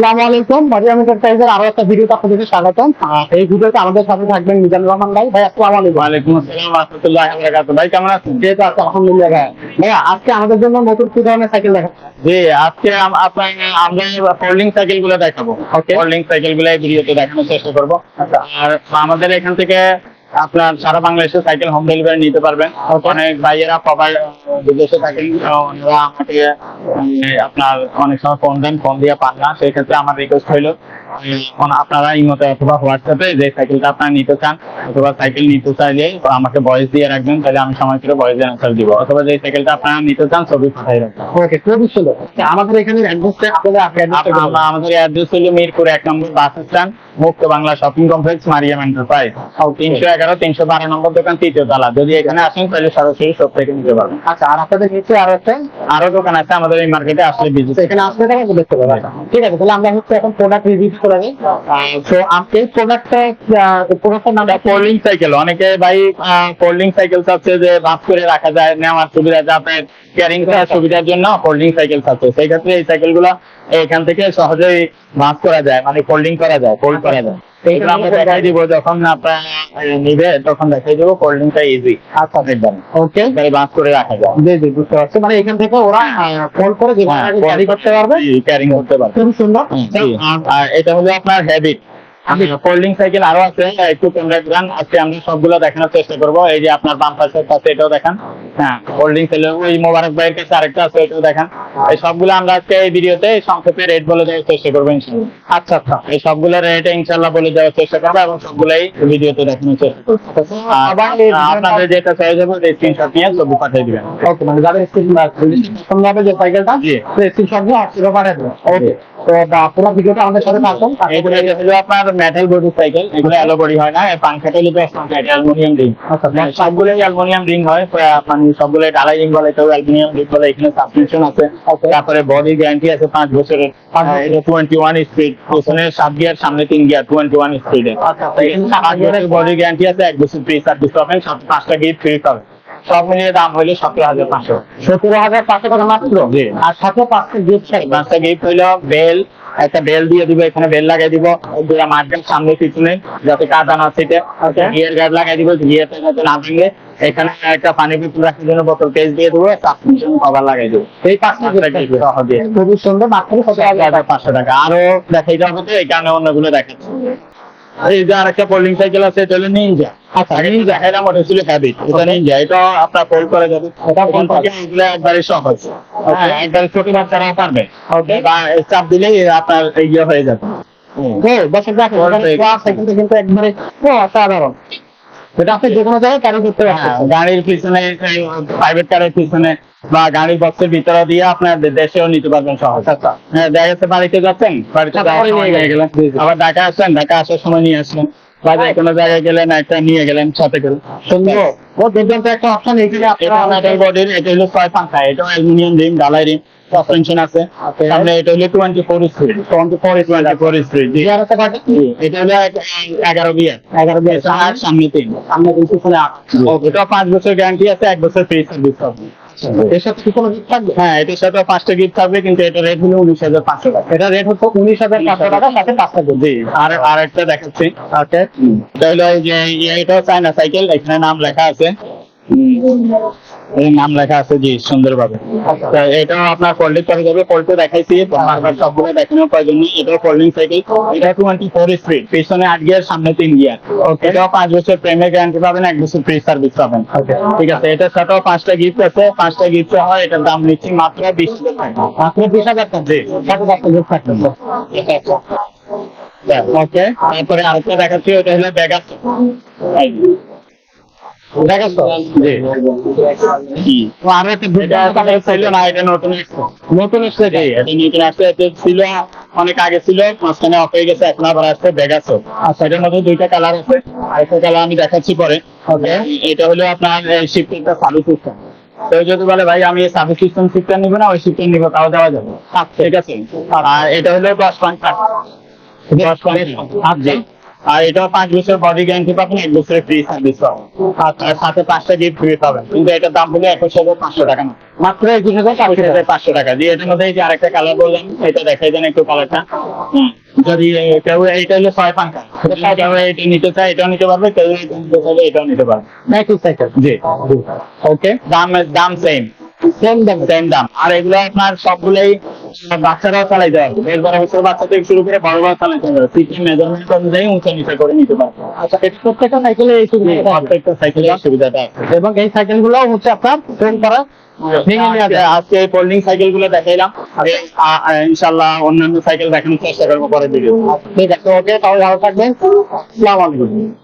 আসসালামু আলাইকুম। মারিয়াম এন্টারপ্রাইজের আরও একটা ভিডিওতে আপনাদেরকে স্বাগতম। এই ভিডিওতে আমাদের সাথে থাকবেন মিজানুর রহমান ভাই। ভাই আসসালামু আলাইকুম। ওয়ালাইকুম আসসালাম রহমতুল্লাহ বারাকাতুহু। ভাই কেমন আছেন? যেহেতু আছে আলহামদুলিল্লাহ ভাই। ভাইয়া আজকে আমাদের জন্য নতুন কি ধরনের সাইকেল জি আজকে আম- আপনার আমরা ফোল্ডিং সাইকেলগুলো দেখাবো. ফোল্ডিং সাইকেলগুলো এই ভিডিওতে দেখানোর চেষ্টা করব। আর আমাদের এখান থেকে আপনার সারা বাংলাদেশে সাইকেল হোম ডেলিভারি নিতে পারবেন। অনেক ভাইয়েরা সবাই বিদেশে থাকেন ওনারা আমাকে আপনার অনেক সময় ফোন দেন ফোন দিয়ে পান না। সেই ক্ষেত্রে আমার রিকোয়েস্ট হইল উম, আপনারা ইমোতে অথবা হোয়াটসঅ্যাপে যে সাইকেলটা আপনারা নিতে চান অথবা সাইকেল নিতে চাইলে আমাকে ভয়েস দিয়ে রাখবেন তাহলে আমি সময় করে ভয়েস অ্যান্সার দিব। অথবা যে সাইকেলটা আপনারা নিতে চান ছবি পাঠাই রাখবেন। ওকে খুবই সুন্দর আচ্ছা, আমাদের এখানে অ্যাড্রেসটা আপনাদের আমাদের অ্যাড্রেস হলো মিরপুর এক number bus stand Mukto Bangla shopping complex Mariam enterprise তিনশো এগারো তিনশো বারো নম্বর দোকান তৃতীয় তলা। যদি এখানে আসেন তাহলে সরাসরি সব থেকে নিতে পারবেন। আচ্ছা আর আপনাদের নিচে আরও একটা? আরও দোকান আছে আমাদের এই মার্কেটে আসলে বিজনেস এখানে আসলে দেখতে পাবেন ঠিক আছে তাহলে আমরা হচ্ছে এখন প্রোডাক্ট রিভিউ নিই তো আপনি প্রোডাক্টটা প্রোডাক্টের নাম ফোল্ডিং সাইকেল অনেকে ভাই ফোল্ডিং সাইকেল চাচ্ছে যে ভাগ করে রাখা যায় নেওয়ার সুবিধা যাতে ক্যারিং করার সুবিধার জন্য ফোল্ডিং সাইকেল চাচ্ছে সেই ক্ষেত্রে এই সাইকেলগুলো এখান থেকে সহজেই ভাগ করা যায় মানে কোল্ডিং করা যায় কোল্ড করা যায়। এগুলো আমরা দেখাই দিব যখন আপনার নিবে তখন দেখাই দিব ইজি আচ্ছা একদম ওকে গাড়ি বাস করে রাখা যায়। জি জি বুঝতে পারছি। মানে এখান থেকে ওরা করে যেভাবে হ্যাঁ, ক্যারি করতে পারবে। ক্যারিং করতে পারবে। খুব সুন্দর। আর এটা হলো আপনার হ্যাবিট আমি ফোল্ডিং সাইকেল আরও আছে একটু তোমরা গান আজকে আমরা সবগুলো দেখানোর চেষ্টা করব। এই যে আপনার বাম পাশের পাশে এটাও দেখান। হ্যাঁ ফোল্ডিং সাইকেল ওই মোবারক ভাইয়ের কাছে আরেকটা আছে এটাও দেখান। এই সবগুলো আমরা আজকে এই ভিডিওতে সংক্ষেপে রেট বলে দেওয়ার চেষ্টা করব ইনশাল্লাহ আচ্ছা আচ্ছা। এই সবগুলো রেট ইনশাল্লাহ বলে দেওয়ার চেষ্টা করব এবং সবগুলাই ভিডিওতে দেখানোর চেষ্টা করব। আর আবার এই আপনাদের যেটা চাই যাবে স্ক্রিনশট নিয়ে ছবি পাঠিয়ে দিবেন। ওকে মানে যাদের যে সাইকেলটা জি। স্ক্রিনশট নিয়ে হোয়াটসঅ্যাপে পাঠিয়ে দেবেন ওকে। তো পুরো ভিডিওটা আমাদের সাথে থাকুন এগুলো হলো আপনার মেটাল বডি সাইকেল এগুলো অ্যালো বডি হয় না পাংখাটা হলো অ্যালুমিনিয়াম রিং আচ্ছা, সবগুলোই অ্যালুমিনিয়াম রিং হয় মানে সবগুলো ডালাই রিং বলে কেউ অ্যালুমিনিয়াম রিং বলে এখানে সাবস্ক্রিপশন আছে। তারপরে বডি গ্যারান্টি আছে পাঁচ বছরের। এটা টোয়েন্টি ওয়ান স্পিড পেছনে সাত গিয়ার সামনে তিন গিয়ার টোয়েন্টি ওয়ান স্পিডে আচ্ছা, বডি গ্যারান্টি আছে। এক বছর ফ্রি সার্ভিস পাবেন পাঁচটা গিফট ফ্রি পাবেন। সব মিলিয়ে দাম হইল সতেরো হাজার পাঁচশো। সতেরো হাজার পাঁচশো টাকা মাত্র? আর সাথে পাঁচটা গিফট চাই পাঁচটা গিফট হইল বেল একটা বেল দিয়ে দিব এখানে বেল লাগাই দিব। দুটা মার্কেট সামনে পিছনে যাতে কাদা না Okay. গিয়ার গার্ড লাগাই দিব গিয়ারটা যাতে না এখানে একটা পানি বোতল রাখার জন্য বোতল কেস দিয়ে দেবো কভার লাগাই দেবো। এই দিয়ে। খুবই সুন্দর মাত্র সতেরো হাজার পাঁচশো টাকা। আরও দেখাইতে হবে তো এই কারণে অন্যগুলো দেখাচ্ছি। এই যে আরেকটা ফোল্ডিং সাইকেল আছে এটা হলো নিনজা আচ্ছা, নিনজা এলাম ওটা ছিল হ্যাবিট এটা নিনজা এটা আপনার ফোল্ড করা যাবে। এটা এখান থেকে এগুলো একবারে সহজ। একবারে ছোট বাচ্চারা পারবে। Okay. বা চাপ দিলেই আপনার ইয়ে হয়ে যাবে। ও দর্শক দেখো সাইকেলটা কিন্তু একবারে অসাধারণ। এটা আপনি যে কোনো জায়গায় ক্যারি করতে পারবেন গাড়ির পিছনে প্রাইভেট কারের পিছনে বা গাড়ির বক্সের ভিতরে দিয়ে আপনার দেশেও নিতে পারবেন সহজ। আচ্ছা। হ্যাঁ দেখা যাচ্ছে বাড়িতে যাচ্ছেন? বাড়িতে। গেলেন আবার ঢাকা আসলেন ঢাকা আসার সময় নিয়ে আসলেন। বা যে কোনো জায়গায় গেলেন একটা নিয়ে গেলেন সাথে করে। সুন্দর। ও দুর্দান্ত একটা অপশন আপনারা মেটাল বডির এটা হলো ছয় পাঙ্খা এটা অ্যালুমিনিয়াম রিম ডালাই রিম সাসপেনশন আছে। সামনে এটা হলো twenty four speed twenty four twenty four speed এটা হলো এক- এগারো বিয়ার এগারো আট সামনে তিন। সামনে পিছনে আট। এটা পাঁচ বছর গ্যারান্টি আছে এক বছর ফ্রি সার্ভিস পাবেন এর সাথে কি কোনো গিফট থাকবে? হ্যাঁ এটার সাথে পাঁচটা গিফট থাকবে কিন্তু এটা রেট হলো উনিশ হাজার পাঁচশো টাকা। এটা রেট হচ্ছে উনিশ হাজার পাঁচশো টাকা সাথে পাঁচটা গিফট জি আর আর একটা দেখাচ্ছি। ওকে। এটা যে ইয়ে, এটাও চায়না সাইকেল এখানে নাম লেখা আছে। এই নাম লেখা আছে জি সুন্দরভাবে। তা এটাও আপনার ফোল্ডিং করা যাবে ফোল্ডে দেখাইছি বারবার সবগুলো দেখানোর প্রয়োজন নেই এটাও ফোল্ডিং সাইকেল এটা টোয়েন্টি ফোর স্পিড পিছনে আট গিয়ার সামনে তিন গিয়ার এটাও পাঁচ বছর প্রেমের গ্যারান্টি পাবেন এক বছর ফ্রি সার্ভিস পাবেন। ঠিক আছে এটার সাথেও পাঁচটা গিফট আছে পাঁচটা গিফট হয় এটার দাম নিচ্ছি মাত্র বিশ টাকা। আপনি বিশ হাজার টাকা। সাথে পাঁচটা গিফট ওকে তারপরে আরেকটা দেখাচ্ছি ওটা হলো ব্যাগাস অনেক আগে ছিল মাঝখানে অফ হয়ে গেছে এখন আবার আসছে বেগাসো আচ্ছা মধ্যে দুইটা কালার আছে। আরেকটা কালার আমি দেখাচ্ছি পরে। এটা হলো আপনার শিফটিংটা সার্ভিস সিস্টেম তো যদি বলে ভাই আমি সিস্টেম শিফটার নিবো না ওই শিফটার নিবো তাও দেওয়া যাবে। ঠিক আছে? আর এটা হলো দশ পয়েন্ট দশ পয়েন্ট আর এটাও পাঁচ বছর বডি গ্যারান্টি পাবেন এক বছরের ফ্রি সার্ভিস পাবেন। আর সাথে পাঁচটা গিফট ফ্রি পাবেন। কিন্তু এটার দাম হলো একুশ হাজার পাঁচশো টাকা না। মাত্র একুশ হাজার একুশ হাজার পাঁচশো টাকা। দিয়ে এটার মধ্যে এই যে আরেকটা কালার বললাম এটা দেখাই দেন একটু কালারটা যদি কেউ এইটা হলো ছয় পাঙ্কা। কেউ এটা নিতে চায় এটাও নিতে পারবে। কেউ এটা নিতে চাইলে এটাও নিতে পারবে। একই সাইকেল জি। ওকে দাম দাম সেম সেম দাম। সেম দাম। আর এগুলো আপনার সবগুলোই বাচ্চারাও চালাইতে পারবে। দেড় বারো বছর বাচ্চা থেকে শুরু করে বড় বড় চালাইতে পারবে। সিটি মেজারমেন্ট অনুযায়ী উঁচা নিচে করে নিতে পারবে। আচ্ছা প্রত্যেকটা সাইকেলে এই সুবিধা। প্রত্যেকটা সাইকেলের সুবিধাটা আছে। এবং এই সাইকেলগুলো হচ্ছে আপনার ফ্রেম করা আজকে- এই ফোল্ডিং সাইকেলগুলো দেখাইলাম ইনশাল্লাহ অন্যান্য সাইকেল দেখানোর চেষ্টা করব পরে ভিডিও ঠিক আছে ওকে তাহলে ভালো থাকবেন। আসসালামু আলাইকুম।